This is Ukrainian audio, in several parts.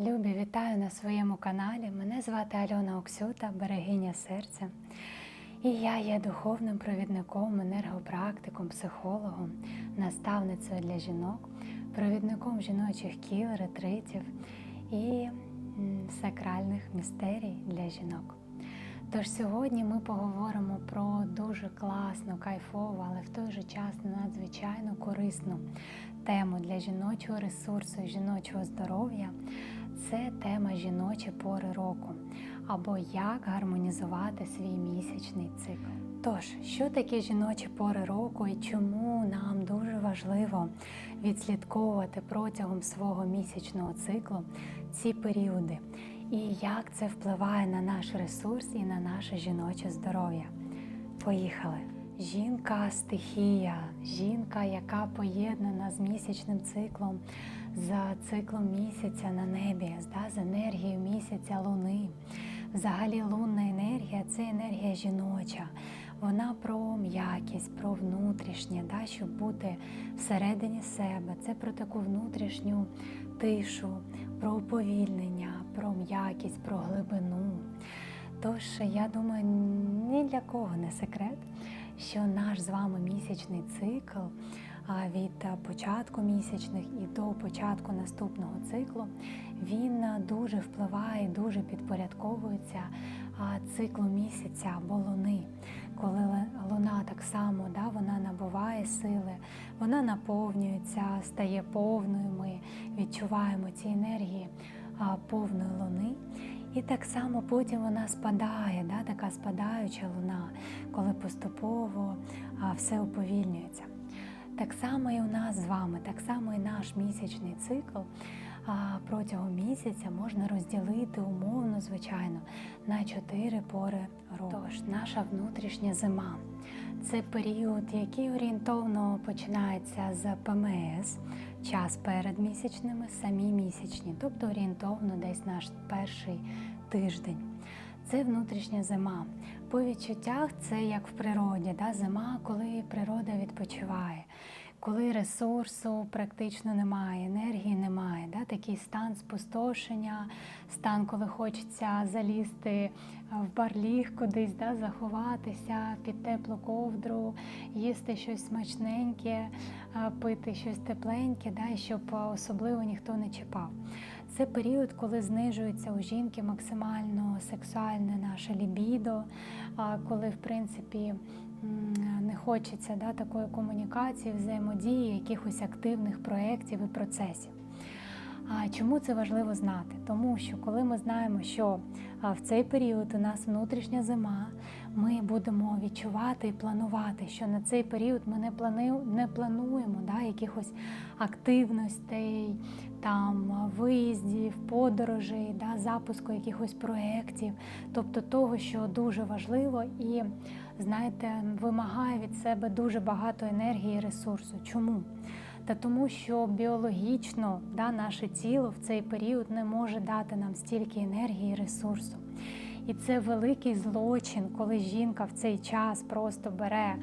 Любі, вітаю на своєму каналі. Мене звати Альона Оксюта, берегиня серця. І я є духовним провідником, енергопрактиком, психологом, наставницею для жінок, провідником жіночих кіл, ретритів і сакральних містерій для жінок. Тож сьогодні ми поговоримо про дуже класну, кайфову, але в той же час надзвичайно корисну тему для жіночого ресурсу жіночого здоров'я. Це тема жіночі пори року або як гармонізувати свій місячний цикл. Тож, що таке жіночі пори року і чому нам дуже важливо відслідковувати протягом свого місячного циклу ці періоди, і як це впливає на наш ресурс і на наше жіноче здоров'я? Поїхали! Жінка стихія, жінка, яка поєднана з місячним циклом, за циклом місяця на небі, з енергією місяця луни. Взагалі лунна енергія це енергія жіноча. Вона про м'якість, про внутрішнє, да, щоб бути всередині себе. Це про таку внутрішню тишу, про уповільнення, про м'якість, про глибину. Тож, я думаю, ні для кого не секрет, що наш з вами місячний цикл а, від початку місячних і до початку наступного циклу він дуже впливає, дуже підпорядковується циклу місяця або луни. Коли луна так само да, вона набуває сили, вона наповнюється, стає повною. Ми відчуваємо ці енергії повної луни. І так само потім вона спадає, да, така спадаюча луна, коли поступово все уповільнюється. Так само і у нас з вами, так само і наш місячний цикл протягом місяця можна розділити умовно, звичайно, на чотири пори року. Тож наша внутрішня зима це період, який орієнтовно починається з ПМС, час перед місячними, самі місячні, тобто орієнтовно десь наш перший тиждень. Це внутрішня зима. По відчуттях це як в природі, да? зима, коли природа відпочиває, коли ресурсу практично немає, енергії немає. Да? Такий стан спустошення, стан, коли хочеться залізти в барліг кудись, да? заховатися під теплу ковдру, їсти щось смачненьке, пити щось тепленьке, да? щоб особливо ніхто не чіпав. Це період, коли знижується у жінки максимально сексуальне наше лібідо, коли в принципі не хочеться да, такої комунікації, взаємодії, якихось активних проєктів і процесів. А чому це важливо знати? Тому що коли ми знаємо, що в цей період у нас внутрішня зима, ми будемо відчувати і планувати, що на цей період ми не плану- не плануємо да, якихось активностей, там виїздів, подорожей, да, запуску якихось проєктів, тобто того, що дуже важливо і знаєте, вимагає від себе дуже багато енергії і ресурсу. Чому? Та тому, що біологічно да, наше тіло в цей період не може дати нам стільки енергії і ресурсу. І це великий злочин, коли жінка в цей час просто бере.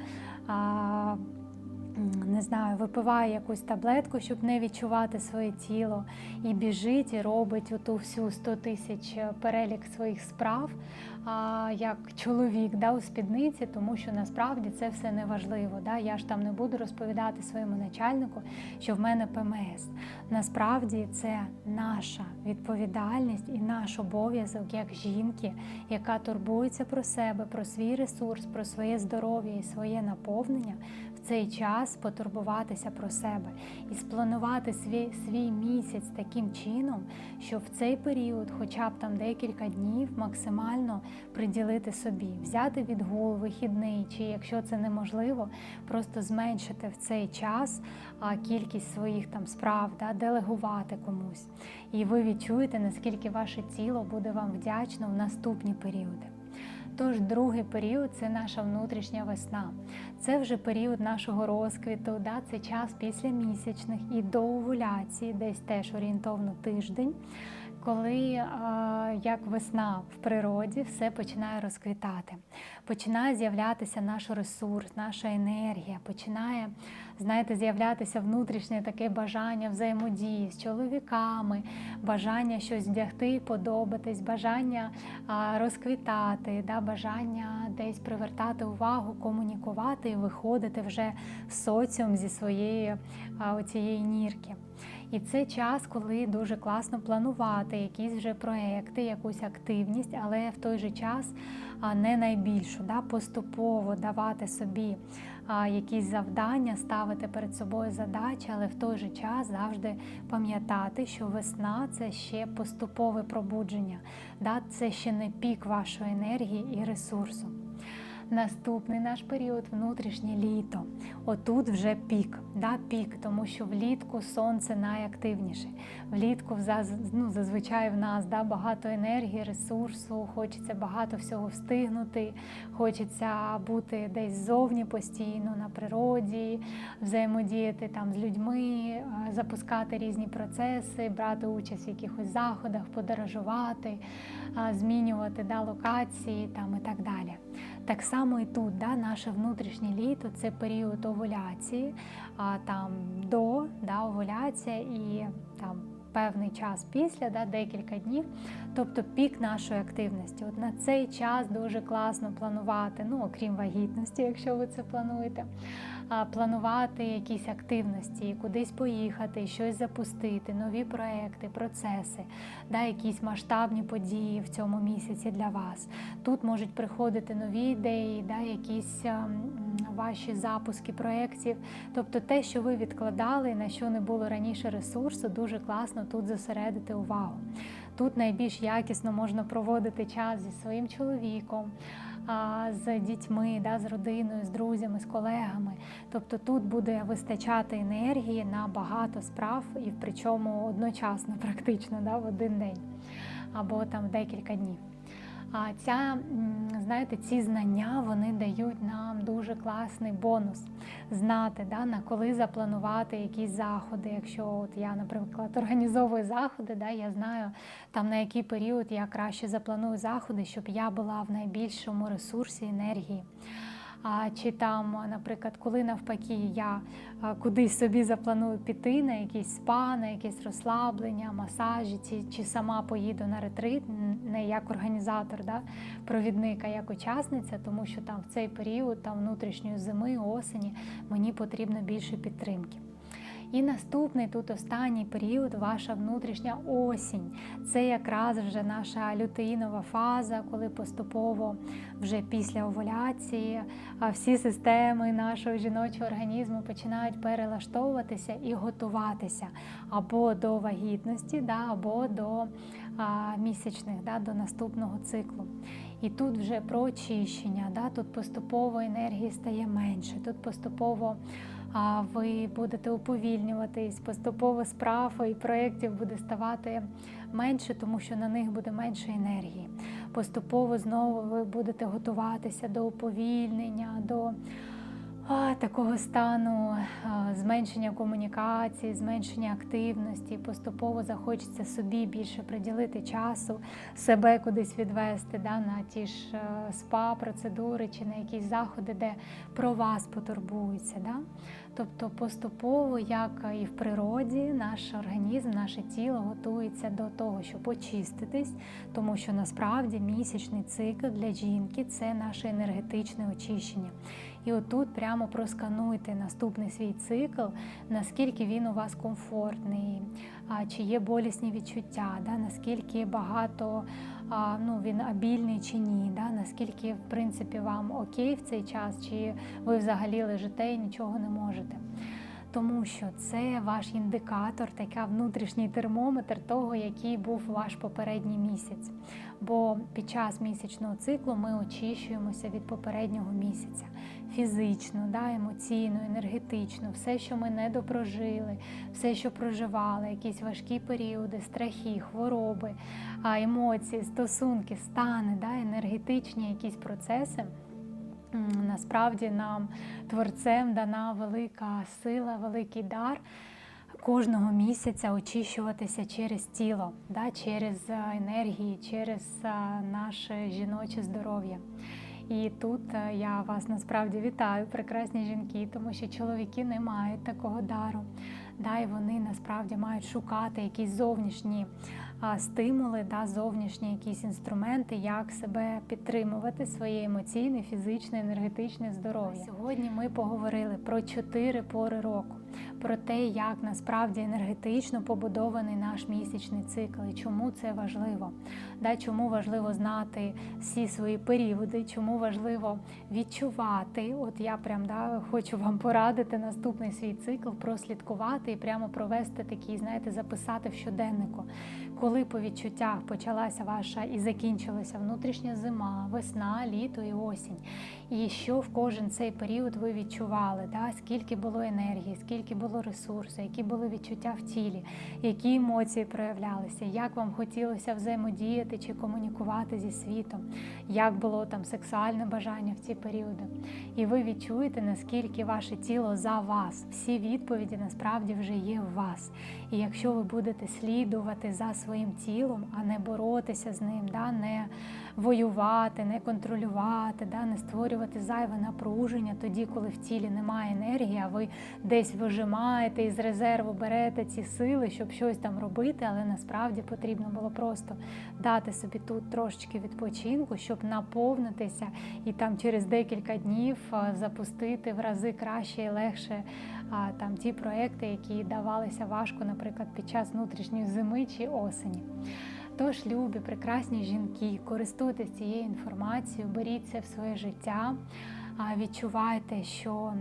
А, не знаю, випиває якусь таблетку, щоб не відчувати своє тіло, і біжить, і робить оту всю 100 тисяч перелік своїх справ, а, як чоловік да, у спідниці, тому що насправді це все не важливо. Да? Я ж там не буду розповідати своєму начальнику, що в мене ПМС. Насправді це наша відповідальність і наш обов'язок як жінки, яка турбується про себе, про свій ресурс, про своє здоров'я і своє наповнення цей час потурбуватися про себе і спланувати свій, свій місяць таким чином, щоб в цей період, хоча б там декілька днів, максимально приділити собі, взяти відгул, вихідний, чи якщо це неможливо, просто зменшити в цей час кількість своїх там справ, да, делегувати комусь. І ви відчуєте, наскільки ваше тіло буде вам вдячно в наступні періоди. Тож другий період це наша внутрішня весна. Це вже період нашого розквіту, да? це час після місячних і до овуляції, десь теж орієнтовно тиждень, коли як весна в природі все починає розквітати, починає з'являтися наш ресурс, наша енергія, починає, знаєте, з'являтися внутрішнє таке бажання взаємодії з чоловіками, бажання щось вдягти, подобатись, бажання розквітати, да, бажання десь привертати увагу, комунікувати і виходити вже в соціум зі своєї оцієї нірки. І це час, коли дуже класно планувати якісь вже проекти, якусь активність, але в той же час не найбільшу, да, поступово давати собі якісь завдання, ставити перед собою задачі, але в той же час завжди пам'ятати, що весна це ще поступове пробудження, да, це ще не пік вашої енергії і ресурсу. Наступний наш період внутрішнє літо. Отут вже пік, да, пік, тому що влітку сонце найактивніше. Влітку ну, зазвичай в нас да, багато енергії, ресурсу, хочеться багато всього встигнути, хочеться бути десь ззовні постійно на природі, взаємодіяти там з людьми, е, запускати різні процеси, брати участь в якихось заходах, подорожувати, змінювати да, локації там, і так далі. Так само і тут, да, наше внутрішнє літо це період овуляції, а там до да, овуляція і там певний час після, да, декілька днів, тобто пік нашої активності. От на цей час дуже класно планувати, ну окрім вагітності, якщо ви це плануєте, планувати якісь активності, кудись поїхати, щось запустити, нові проекти, процеси, да, якісь масштабні події в цьому місяці для вас. Тут можуть приходити нові ідеї, да, якісь ем, ваші запуски проєктів. Тобто те, що ви відкладали, на що не було раніше ресурсу, дуже класно тут зосередити увагу. Тут найбільш якісно можна проводити час зі своїм чоловіком, з дітьми, да, з родиною, з друзями, з колегами. Тобто тут буде вистачати енергії на багато справ і причому одночасно, практично, да, в один день або там декілька днів. А ця, знаєте, ці знання вони дають нам дуже класний бонус знати, да, на коли запланувати якісь заходи. Якщо от я, наприклад, організовую заходи, да, я знаю там на який період я краще запланую заходи, щоб я була в найбільшому ресурсі енергії. А чи там, наприклад, коли навпаки я кудись собі запланую піти на якийсь спа, на якесь розслаблення, масажі, чи, чи сама поїду на ретрит, не як організатор, да, провідник, а як учасниця, тому що там в цей період там внутрішньої зими, осені мені потрібно більше підтримки. І наступний тут останній період, ваша внутрішня осінь. Це якраз вже наша лютеїнова фаза, коли поступово вже після овуляції всі системи нашого жіночого організму починають перелаштовуватися і готуватися або до вагітності, да, або до а, місячних, да, до наступного циклу. І тут вже про очищення, да, тут поступово енергії стає менше, тут поступово ви будете уповільнюватись, поступово справ і проєктів буде ставати менше, тому що на них буде менше енергії. Поступово знову ви будете готуватися до уповільнення, до а, такого стану зменшення комунікації, зменшення активності. Поступово захочеться собі більше приділити часу, себе кудись відвести да, на ті ж е, спа-процедури чи на якісь заходи, де про вас потурбуються. Да? Тобто поступово, як і в природі, наш організм, наше тіло готується до того, щоб очиститись, тому що насправді місячний цикл для жінки це наше енергетичне очищення. І отут прямо проскануйте наступний свій цикл, наскільки він у вас комфортний, чи є болісні відчуття, да, наскільки багато ну, він абільний чи ні, да, наскільки в принципі вам окей в цей час, чи ви взагалі лежите і нічого не можете. Тому що це ваш індикатор, така внутрішній термометр того, який був ваш попередній місяць. Бо під час місячного циклу ми очищуємося від попереднього місяця фізично, да, емоційно, енергетично, все, що ми не допрожили, все, що проживали, якісь важкі періоди, страхи, хвороби, емоції, стосунки, стани, да, енергетичні якісь процеси. Насправді нам творцем дана велика сила, великий дар кожного місяця очищуватися через тіло, да, через е, енергії, через е, наше жіноче здоров'я. І тут е, я вас насправді вітаю, прекрасні жінки, тому що чоловіки не мають такого дару. Да, і вони насправді мають шукати якісь зовнішні стимули, да, зовнішні якісь інструменти, як себе підтримувати, своє емоційне, фізичне, енергетичне здоров'я. Сьогодні ми поговорили про чотири пори року, про те, як насправді енергетично побудований наш місячний цикл і чому це важливо. Да, чому важливо знати всі свої періоди, чому важливо відчувати. От я прям да, хочу вам порадити наступний свій цикл, прослідкувати і прямо провести такий, знаєте, записати в щоденнику, коли по відчуттях почалася ваша і закінчилася внутрішня зима, весна, літо і осінь. І що в кожен цей період ви відчували, да? скільки було енергії, скільки було ресурсу, які були відчуття в тілі, які емоції проявлялися, як вам хотілося взаємодіяти чи комунікувати зі світом, як було там сексуальне бажання в ці періоди. І ви відчуєте, наскільки ваше тіло за вас. Всі відповіді насправді вже є в вас. І якщо ви будете слідувати за своїм тілом, а не боротися з ним, да? не воювати, не контролювати, да? не створювати зайве напруження тоді, коли в тілі немає енергії, а ви десь вижимаєте із резерву берете ці сили, щоб щось там робити, але насправді потрібно було просто дати собі тут трошечки відпочинку, щоб наповнитися і там через декілька днів запустити в рази краще і легше там ті проекти, які давалися важко, наприклад, під час внутрішньої зими чи осені. Тож, любі, прекрасні жінки, користуйтесь цією інформацією, беріть це в своє життя, відчувайте, що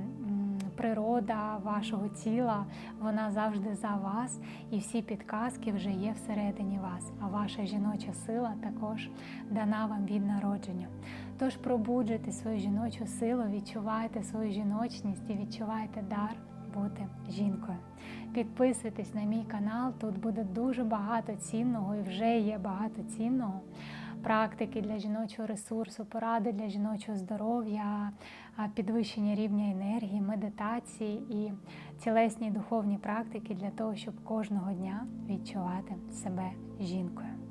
природа вашого тіла вона завжди за вас, і всі підказки вже є всередині вас. А ваша жіноча сила також дана вам від народження. Тож пробуджуйте свою жіночу силу, відчувайте свою жіночність і відчувайте дар бути жінкою. Підписуйтесь на мій канал, тут буде дуже багато цінного і вже є багато цінного. Практики для жіночого ресурсу, поради для жіночого здоров'я, підвищення рівня енергії, медитації і тілесні і духовні практики для того, щоб кожного дня відчувати себе жінкою.